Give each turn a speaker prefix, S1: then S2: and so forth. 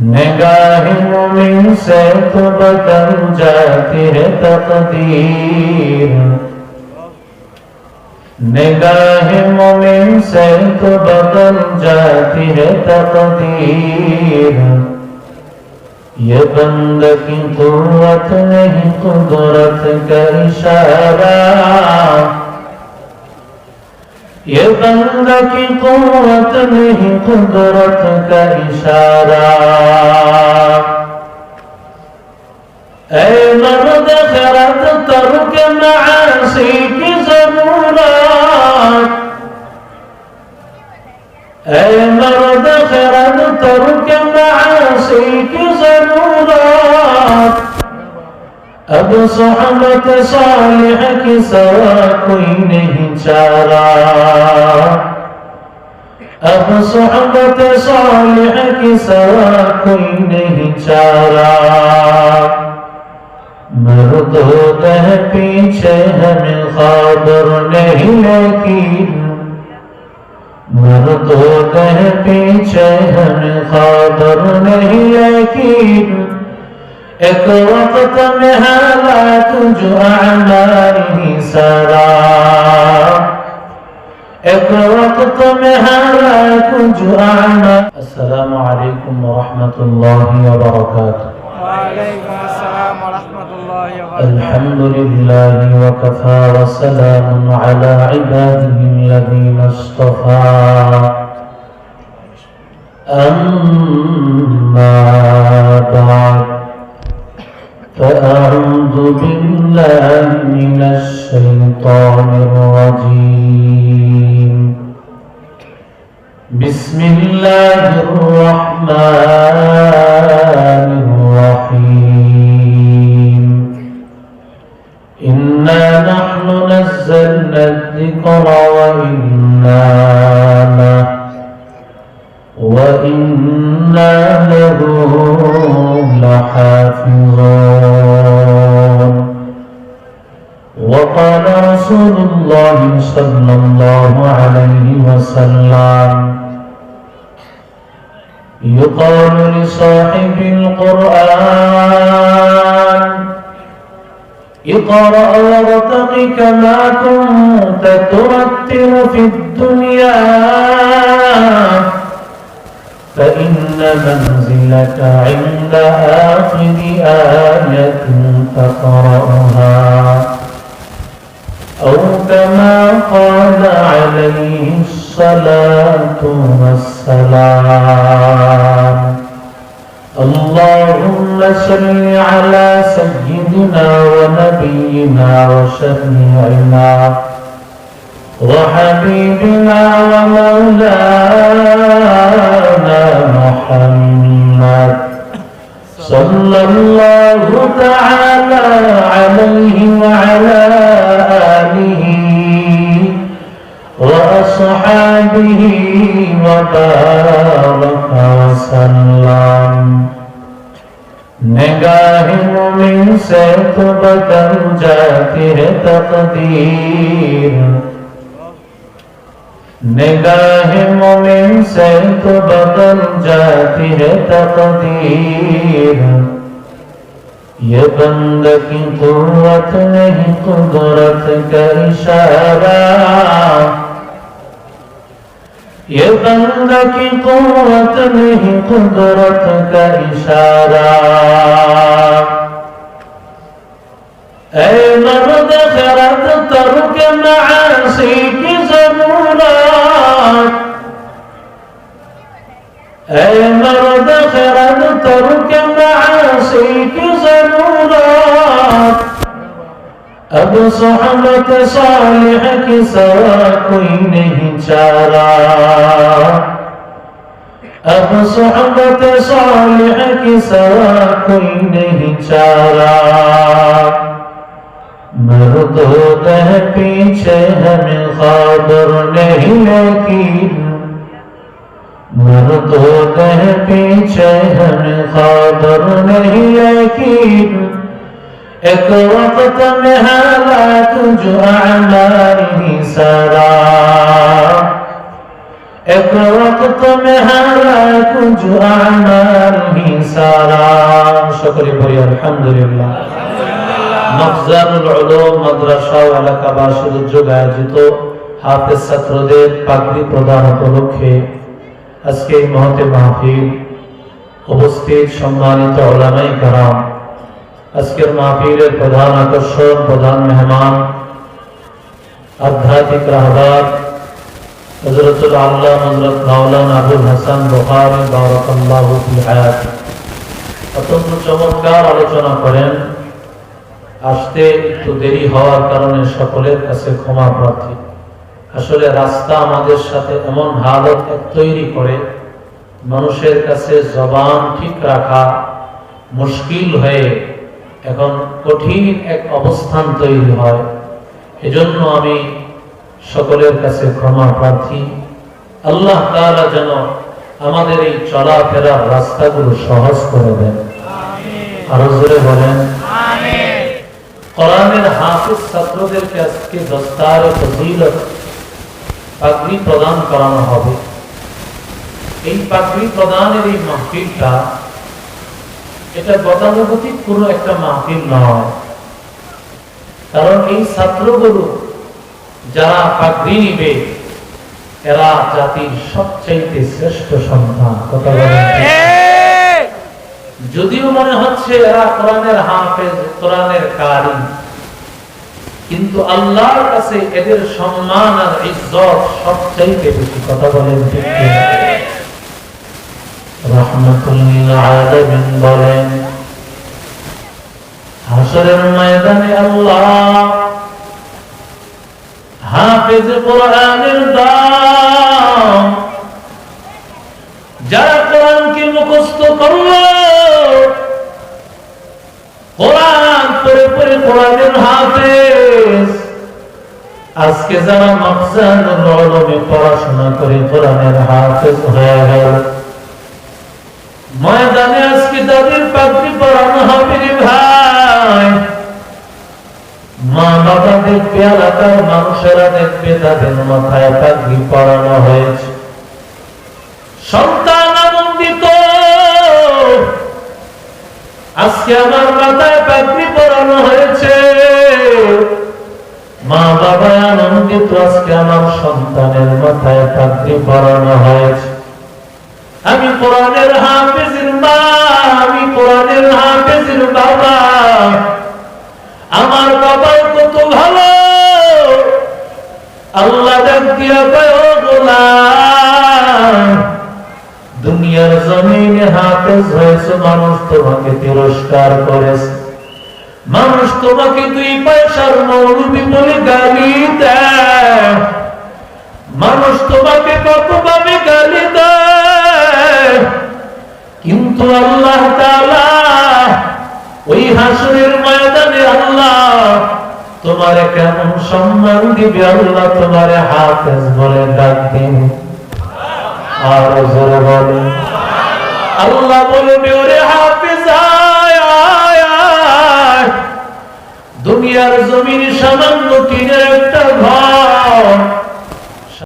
S1: निगाह मुमिन से तो बदल जाती है तकदीर। निगाह मुमिन से तो बदल जाती है तकदीर। ये बंद की कुवत नहीं, कुदरत का इशारा। يا من لك قوت به قدرتك إشارة. اشارہ اے مرد خرد ترک معاصی اب صحبت صالح کے سوا کوئی نہیں چارا اب صحبت صالح کی سوا کوئی نہیں چارا مرد ہوتا ہے پیچھے ہمیں خادر نہیں لیکن مرد ہوتا ہے پیچھے ہمیں خادر نہیں لیکن اقرأت منها لا ترجو أعماله سرا اقرأت منها لا ترجو أعماله السلام عليكم ورحمة الله وبركاته.
S2: وعليكم السلام ورحمة الله وبركاته الحمد
S1: لله وكفى وسلام على عباده الذين اصطفى أما بعد. فأعوذ بالله من الشيطان الرجيم. بسم الله الرحمن الرحيم. إنا نحن نزلنا الذكر وإنا له وإنا له لحافظون وقال رسول الله صلى الله عليه وسلم يقال لصاحب القرآن اقرأ وارتق كما كنت ترتل في الدنيا فإن منزلك عند آخر آية تقرأها أو كما قال عليه الصلاة والسلام اللهم صل على سيدنا ونبينا وشفيعنا وحبيبنا ومولانا محمد صلى الله تعالى عليه وعلى آله وأصحابه وبارك وسلم نگاہ مومن سے تو بدل جاتی ہے تقدیر निगाह मुमिन से तो बदल जाती है तकदीर। ये बंद की कुवत नहीं, कुदरत का इशारा। ये बंद की कुवत नहीं, कुदरत का इशारा। ऐ मर्द खरद तर्क मासी اے مرد خرد ترک معاصی کی ضرورت اب صحبت صالح کی سوا کوئی نہیں چارہ اب صحبت صالح کی سوا کوئی نہیں چارا مردود ہے پیچھے ہمیں خبر نہیں لیکن लेकिन मर्द होता है पीछे हमें खबर नहीं लेकिन एक वक्त में हालात जो अमाल ही सारा एक वक्त में है कुछ अमल ही सारा সকলে পড়ি আলহামদুলিল্লাহ মফজানুল উলুম মাদ্রাসা ও এলাকাবাসীর উদ্যোগে আয়োজিত হাফেজ ছাত্রদের পাগড়ি প্রদান উপলক্ষে আজকে এই মহতে মাহফিল উপস্থিত সম্মানিত ওলামাই কারাম। আজকের মাহফিলের প্রধান আকর্ষণ, প্রধান মেহমান, আধ্যাত্মিক রাহবার হযরতুল আল্লাহ হযরত মাওলানা আবুল হাসান বুখারী, বারাকাল্লাহু হায়াতি। অত্যন্ত চমৎকার আলোচনা করেন। আসতে একটু দেরি হওয়ার কারণে সকলের কাছে ক্ষমা প্রার্থী। আসলে রাস্তা আমাদের সাথে এমন হালত তৈরি করে মানুষের কাছে জবান ঠিক রাখা মুশকিল হয়ে এখন কঠিন এক অবস্থান তৈরি হয়। এজন্য আমি সকলের কাছে ক্ষমা প্রার্থী আল্লাহ তাআলা যেন আমাদের এই চলাফেরার রাস্তাগুলো সহজ করে দেন। আরও জোরে বলেন কোরআনের হাফিজ ছাত্রদেরকে আজকে দস্তারে ফজিলত পাগড়ি প্রদান করানো হবে। এই পাগড়ি প্রদানের এই মাহফিলটা এটা গতানুগতিক কোনো একটা মাহফিল নয়। কারণ এই ছাত্রগুলো যারা পাগড়ি নিবে এরা জাতির সবচাইতে শ্রেষ্ঠ সন্তান। কথা যদিও মনে হচ্ছে এরা কোরআনের হাফেজ কোরআনের কারি কিন্তু আল্লাহর কাছে এদের সম্মান আর ইজ্জত সবচাইতে বেশি, কথা বলেন বলেন যারা কোরআনকে মুখস্থ করল, কোরআন পরে পড়ে কোরআনের হাফেজ। আজকে যারা মফজানুল উলুমে পড়াশোনা করে কোরআনের হাফেজ হয়ে গেল। ময়দানে আজকে তাদের পাগড়ি পড়ানো হবে ভাই। মা বাবা দেখবে মানুষেরা দেখবে, তাদের মাথায় পাগড়ি পড়ানো হয়েছে। সন্তান আনন্দিত। আজকে আমার মাথায় পাগড়ি পড়ানো হয়েছে। আজকে আমার সন্তানের মাথায় হয়েছে। আমি কোরআনের হাফেজের মা, আমি কোরআনের হাফেজের বাবা। আমার বাবা কত ভালো। আল্লাহ দুনিয়ার জমিনে হাফেজ হয়েছে, মানুষ তোমাকে তিরস্কার করেছে। মানুষ তোমাকে দুই পয়সার মৌলবি বলে গালি দেয়। হাসরের ময়দানে আল্লাহ তোমারে কেমন সম্মান দিবে আল্লাহ তোমারে হাফেজ বলে ডাক দিবে আর জোরে বলে আল্লাহ বলবে ওরে হাফিজ। দুনিয়ার জমিন সামান্য টিনের একটা ঘর।